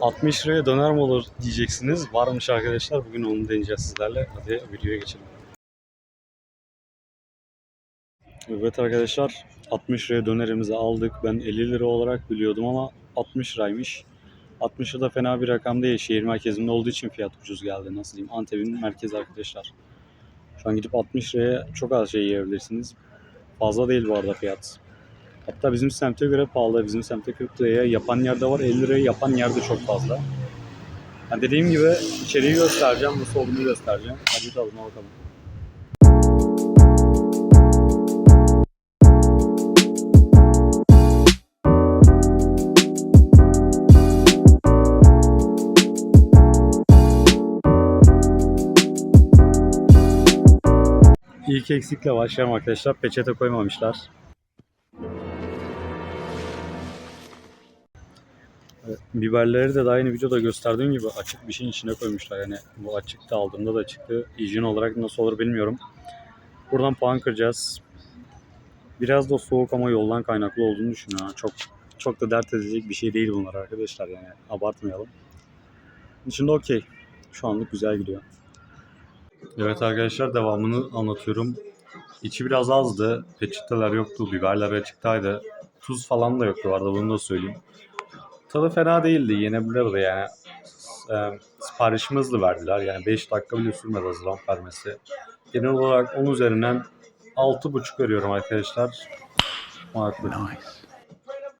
60 liraya döner mi olur diyeceksiniz. Varmış arkadaşlar. Bugün onu deneyeceğiz sizlerle. Hadi videoya geçelim. Evet arkadaşlar 60 liraya dönerimizi aldık. Ben 50 lira olarak biliyordum ama 60 liraymış. 60 lira da fena bir rakam değil. Şehir merkezinde olduğu için fiyat ucuz geldi. Nasıl diyeyim? Antep'in merkezi arkadaşlar. Şu an gidip 60 liraya çok az şey yiyebilirsiniz. Fazla değil bu arada fiyat. Hatta bizim semte göre pahalı. Bizim semte 40 liraya yapan yerde var. 50 liraya yapan yerde çok fazla. Yani dediğim gibi içeriği göstereceğim. Nasıl olduğunu göstereceğim. Hadi tadına bakalım. İlk eksikle başlayalım arkadaşlar. Peçete koymamışlar. Biberleri de daha yeni videoda gösterdiğim gibi açık bir şeyin içine koymuşlar. Yani bu açıkta aldığımda da çıktı. Hijyen olarak nasıl olur bilmiyorum. Buradan puan kıracağız. Biraz da soğuk ama yoldan kaynaklı olduğunu düşünüyorum. Çok çok da dert edecek bir şey değil bunlar arkadaşlar yani abartmayalım. İçinde okey. Şu anlık güzel gidiyor. Evet arkadaşlar devamını anlatıyorum. İçi biraz azdı. Peçeteler yoktu. Biberler açıktaydı. Tuz falan da yoktu vardı bunu da söyleyeyim. Tadı fena değildi. Yenebilirdi yani. E, siparişimi hızlı verdiler. Yani 5 dakika bile sürmedi hazırlanıp vermesi. Genel olarak 10 üzerinden 6.5 veriyorum arkadaşlar. Marklı. Nice.